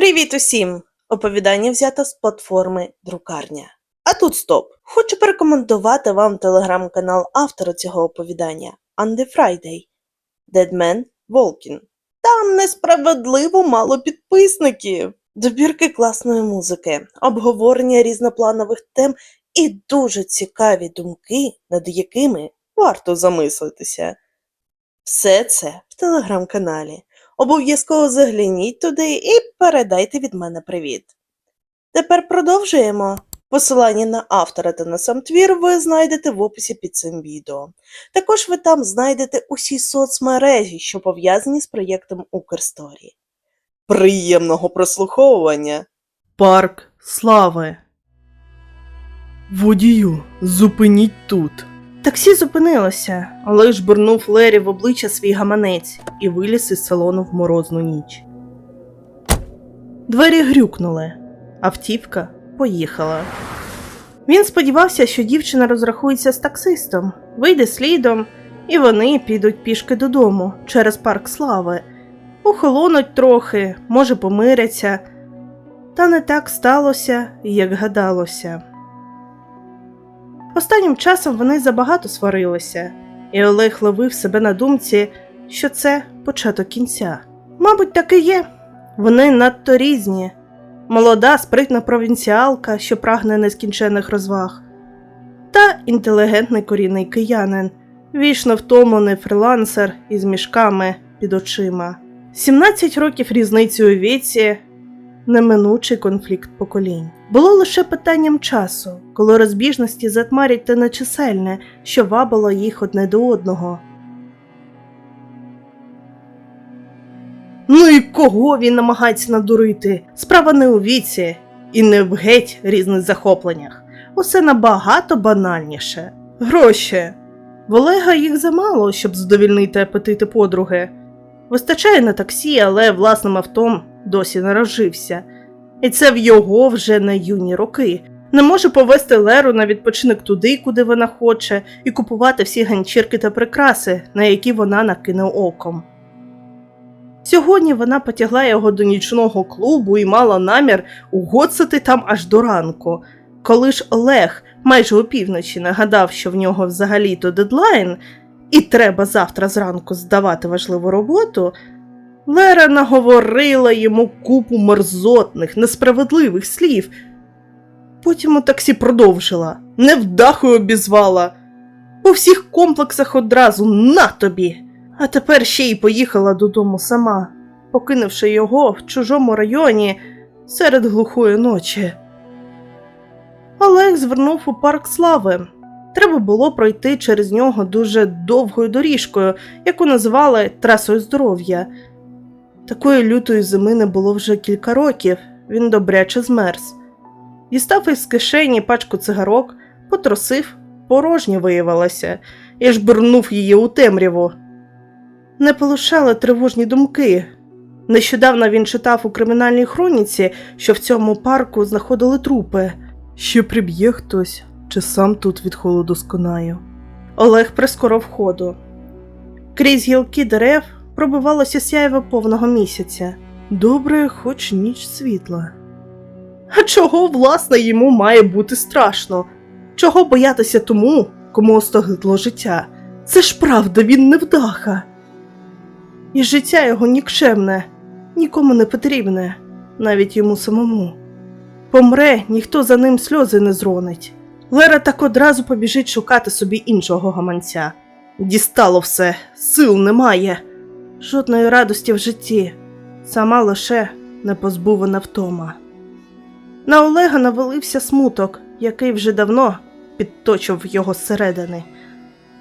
Привіт усім! Оповідання взято з платформи Друкарня. А тут стоп. Хочу порекомендувати вам телеграм-канал автора цього оповідання Friday Dead Man Walking. Там несправедливо мало підписників. Добірки класної музики, обговорення різнопланових тем і дуже цікаві думки, над якими варто замислитися. Все це в телеграм-каналі. Обов'язково загляніть туди і передайте від мене привіт. Тепер продовжуємо. Посилання на автора та на сам твір ви знайдете в описі під цим відео. Також ви там знайдете усі соцмережі, що пов'язані з проєктом Укрсторі. Приємного прослуховування! Парк слави. Водію, зупиніть тут. Таксі зупинилося, але ж бурнув Лері в обличчя свій гаманець і виліз із салону в морозну ніч. Двері грюкнули, автівка поїхала. Він сподівався, що дівчина розрахується з таксистом, вийде слідом, і вони підуть пішки додому через парк слави. Охолонуть трохи, може, помиряться. Та не так сталося, як гадалося. Останнім часом вони забагато сварилися, і Олег ловив себе на думці, що це початок кінця. Мабуть, так і є. Вони надто різні. Молода, спритна провінціалка, що прагне нескінченних розваг, та інтелігентний корінний киянин, вічно втомлений фрилансер із мішками під очима. 17 років різниці у віці, неминучий конфлікт поколінь. Було лише питанням часу, коли розбіжності затмарять те нечисельне, що вабило їх одне до одного. Ну і кого він намагається надурити? Справа не у віці і не в геть різних захопленнях. Усе набагато банальніше. Гроші. В Олега їх замало, щоб задовільнити апетити подруги. Вистачає на таксі, але власним автом досі не розжився. І це в його вже не юні роки. Не може повести Леру на відпочинок туди, куди вона хоче, і купувати всі ганчірки та прикраси, на які вона накине оком. Сьогодні вона потягла його до нічного клубу і мала намір угоцати там аж до ранку. Коли ж Олег майже опівночі нагадав, що в нього взагалі-то дедлайн, і треба завтра зранку здавати важливу роботу, Лера наговорила йому купу мерзотних, несправедливих слів. Потім у таксі продовжила, невдахою обізвала. По всіх комплексах одразу на тобі. А тепер ще й поїхала додому сама, покинувши його в чужому районі серед глухої ночі. Олег звернув у парк слави. Треба було пройти через нього дуже довгою доріжкою, яку називали трасою здоров'я. Такої лютої зими не було вже кілька років, він добряче змерз. Дістав із кишені пачку цигарок, потросив, порожня виявилася, і жбурнув її у темряву. Не полишали тривожні думки. Нещодавно він читав у кримінальній хроніці, що в цьому парку знаходили трупи. Ще приб'є хтось, чи сам тут від холоду сконаю. Олег прискорив ходу. Крізь гілки дерев пробивалося сяйво повного місяця. Добре, хоч ніч світла. А чого, власне, йому має бути страшно? Чого боятися тому, кому остогидло життя? Це ж правда, він невдаха. І життя його нікчемне, нікому не потрібне, навіть йому самому. Помре, ніхто за ним сльози не зронить. Лера так одразу побіжить шукати собі іншого гаманця. Дістало все, сил немає, жодної радості в житті, сама лише непозбувана втома. На Олега навалився смуток, який вже давно підточив його зсередини,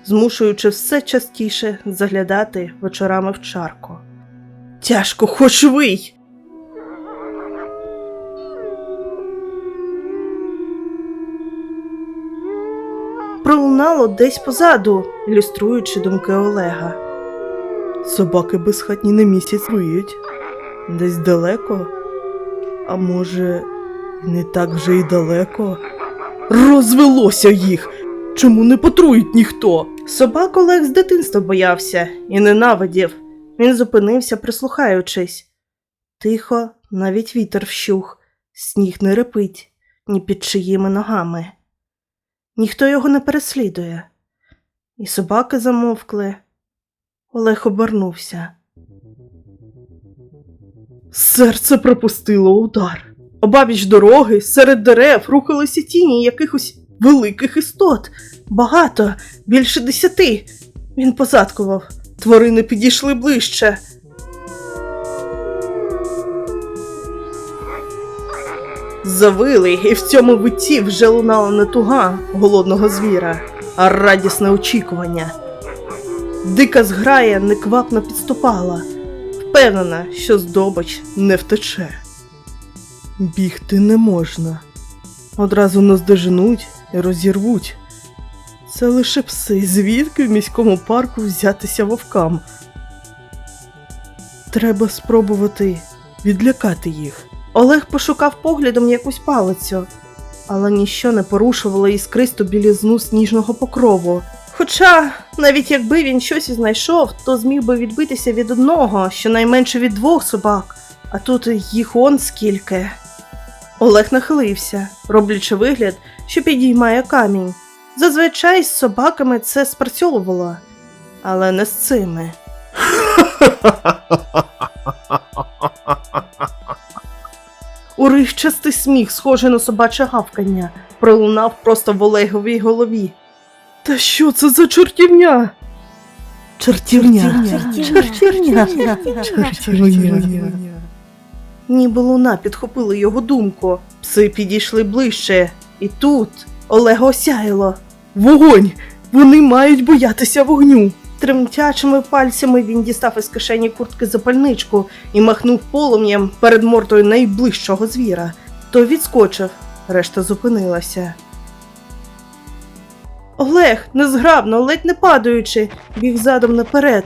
змушуючи все частіше заглядати вечорами в чарку. Тяжко, хоч вий! Пролунало десь позаду, ілюструючи думки Олега. Собаки безхатні на місяць виють. Десь далеко. А може, не так вже й далеко. Розвелося їх! Чому не потруїть ніхто? Собак Олег з дитинства боявся і ненавидів. Він зупинився, прислухаючись. Тихо, навіть вітер вщух, сніг не репить ні під чиїми ногами. Ніхто його не переслідує. І собаки замовкли. Олег обернувся. Серце пропустило удар. Обабіч дороги, серед дерев рухалися тіні якихось великих істот. Багато, більше десяти. Він позадкував. Тварини підійшли ближче. Завили, і в цьому витті вже лунала не туга голодного звіра, а радісне очікування. Дика зграя неквапно підступала, впевнена, що здобич не втече. Бігти не можна. Одразу наздоженуть і розірвуть. Це лише пси, звідки в міському парку взятися вовкам. Треба спробувати відлякати їх. Олег пошукав поглядом якусь палицю, але ніщо не порушувало іскристу білізну сніжного покрову. Хоча, навіть якби він щось і знайшов, то зміг би відбитися від одного, щонайменше від двох собак, а тут їх он скільки. Олег нахилився, роблячи вигляд, що підіймає камінь. Зазвичай з собаками це спрацьовувало, але не з цими. Уривчастий сміх, схожий на собаче гавкання, пролунав просто в Олеговій голові. Та що це за чортівня? Чортівня. Чортівня. Чортівня. Ніби луна підхопила його думку. Пси підійшли ближче, і тут Олега осяяло. Вогонь! Вони мають боятися вогню. Тремтячими пальцями він дістав із кишені куртки запальничку і махнув полум'ям перед мордою найближчого звіра. Той відскочив, решта зупинилася. Олег, незграбно, ледь не падаючи, біг задом наперед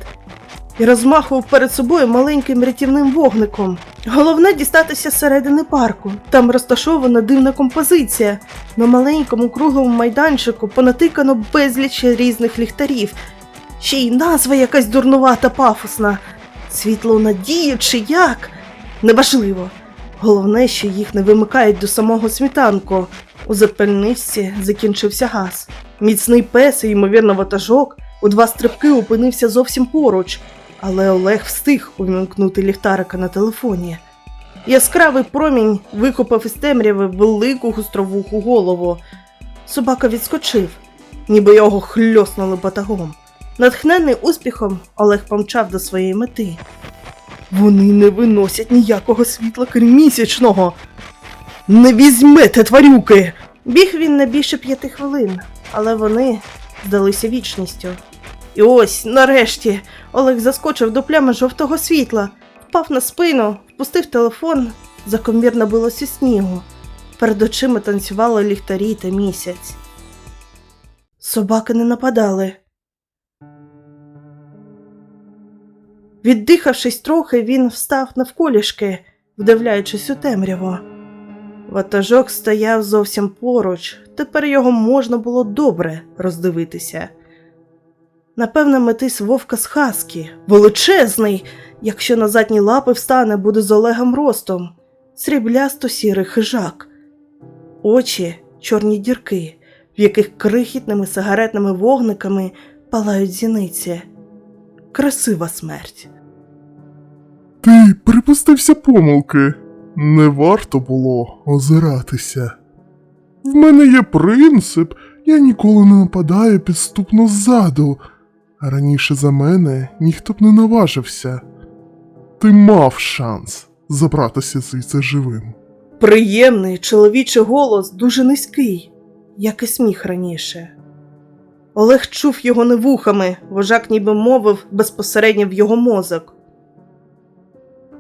і розмахував перед собою маленьким рятівним вогником. Головне дістатися зсередини парку. Там розташована дивна композиція. На маленькому круглому майданчику понатикано безліч різних ліхтарів. Ще й назва якась дурнувата пафосна. Світло надії чи як? Неважливо. Головне, що їх не вимикають до самого світанку. У запальничці закінчився газ. Міцний пес і, ймовірно, ватажок у два стрибки опинився зовсім поруч, але Олег встиг увімкнути ліхтарика на телефоні. Яскравий промінь викопав із темряви велику гостровуху голову. Собака відскочив, ніби його хльоснули батагом. Натхнений успіхом, Олег помчав до своєї мети. Вони не виносять ніякого світла крім місячного. Не візьмете, тварюки! Біг він не більше п'яти хвилин, але вони здалися вічністю. І ось, нарешті, Олег заскочив до плями жовтого світла, впав на спину, впустив телефон, закомір набилося снігу. Перед очима танцювали ліхтарі та місяць. Собаки не нападали. Віддихавшись трохи, він встав навколішки, вдивляючись у темряву. Ватажок стояв зовсім поруч, тепер його можна було добре роздивитися. Напевно, метис вовка з Хаскі, величезний, якщо на задні лапи встане, буде з Олегом ростом, сріблясто сірий хижак, очі чорні дірки, в яких крихітними сигаретними вогниками палають зіниці. Красива смерть. Ти припустився помилки. Не варто було озиратися. В мене є принцип, я ніколи не нападаю підступно ззаду, раніше за мене ніхто б не наважився. Ти мав шанс забратися звідси живим. Приємний чоловічий голос дуже низький, як і сміх раніше. Олег чув його не вухами, вожак ніби мовив безпосередньо в його мозок.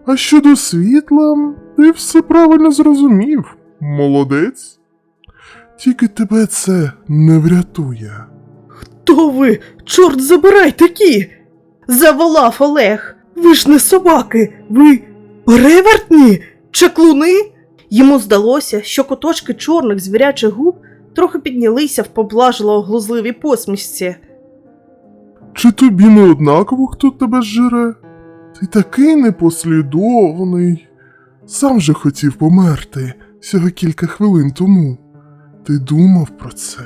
А щодо світла, ти все правильно зрозумів. Молодець. Тільки тебе це не врятує. То ви, чорт забирай такі. Заволав Олег. Ви ж не собаки, ви перевертні, чаклуни. Йому здалося, що куточки чорних звірячих губ трохи піднялися в поблажливо глузливій посмішці. Чи тобі не однаково, хто тебе зжере? Ти такий непослідовний. Сам же хотів померти всього кілька хвилин тому. Ти думав про це,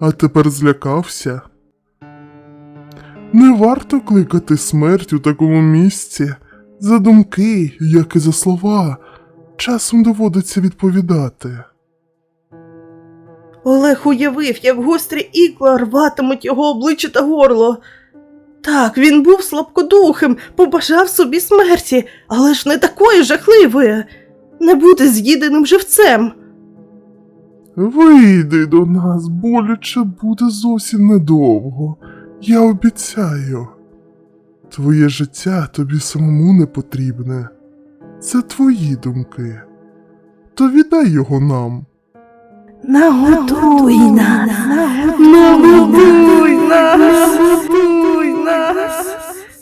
а тепер злякався. Не варто кликати смерть у такому місці. За думки, як і за слова, часом доводиться відповідати. Олег уявив, як гострі ікла рватимуть його обличчя та горло. Так, він був слабкодухим, побажав собі смерті, але ж не такої жахливої. Не бути з'їденим живцем. Вийди до нас, боляче буде зовсім недовго. Я обіцяю. Твоє життя тобі самому не потрібне. Це твої думки. То віддай його нам. Нагодуй нас, нагодуй нас, нагодуй нас,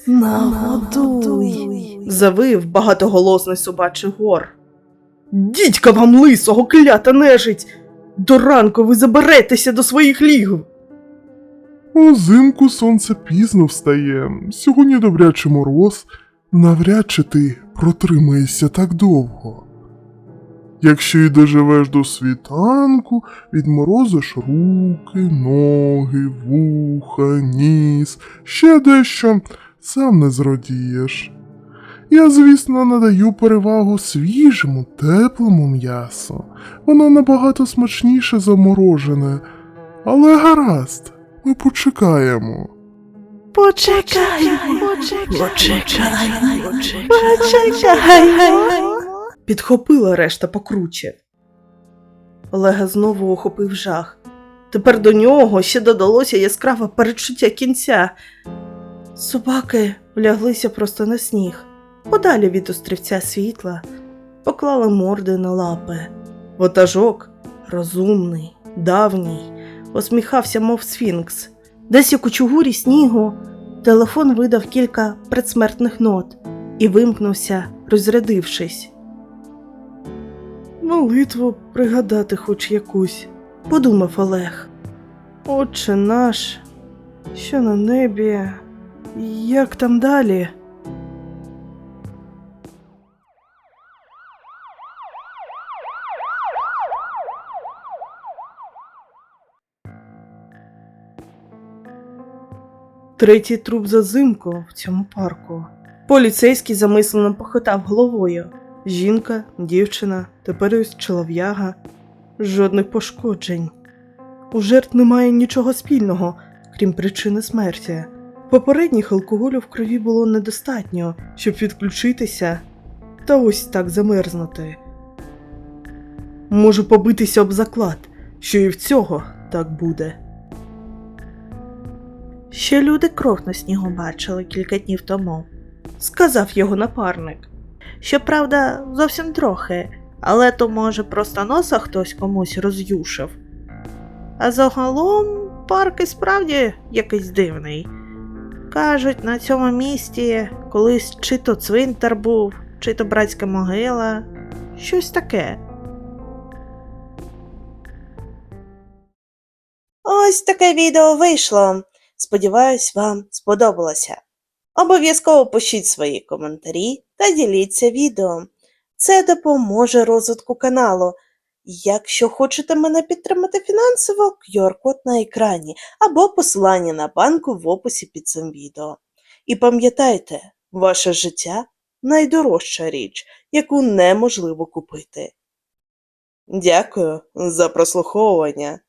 нагодуй. Завив багатоголосний собачий гор. Дідька вам лисого, клята нежить! До ранку ви заберетеся до своїх лігв. Узимку сонце пізно встає. Сьогодні добрячий мороз. Навряд чи ти протримаєшся так довго. Якщо й доживеш до світанку, відморозиш руки, ноги, вуха, ніс, ще дещо, сам не зрадієш. Я, звісно, надаю перевагу свіжому, теплому м'ясу. Воно набагато смачніше за морожене. Але гаразд, ми почекаємо. Почекаємо, почекаємо, почекаємо. Підхопила решта покруче. Олега знову охопив жах. Тепер до нього ще додалося яскраве передчуття кінця. Собаки вляглися просто на сніг, подалі від острівця світла, поклали морди на лапи. Ватажок, розумний, давній, посміхався, мов сфінкс. Десь як у кучугурі снігу телефон видав кілька предсмертних нот і вимкнувся, розрядившись. Молитву пригадати хоч якусь, подумав Олег. Отче наш, що на небі, як там далі? Третій труп зазимку в цьому парку. Поліцейський замислено похитав головою. Жінка, дівчина, тепер ось чолов'яга. Жодних пошкоджень. У жертв немає нічого спільного, крім причини смерті. Попередніх алкоголю в крові було недостатньо, щоб відключитися та ось так замерзнути. Можу побитися об заклад, що і в цього так буде. Ще люди кров на снігу бачили кілька днів тому, сказав його напарник. Щоправда, зовсім трохи, але то, може, просто носа хтось комусь роз'юшив. А загалом парк і справді якийсь дивний. Кажуть, на цьому місці колись чи то цвинтар був, чи то братська могила, щось таке. Ось таке відео вийшло. Сподіваюсь, вам сподобалося. Обов'язково пишіть свої коментарі та діліться відео. Це допоможе розвитку каналу. Якщо хочете мене підтримати фінансово, QR-код на екрані або посилання на банку в описі під цим відео. І пам'ятайте, ваше життя найдорожча річ, яку неможливо купити. Дякую за прослуховування.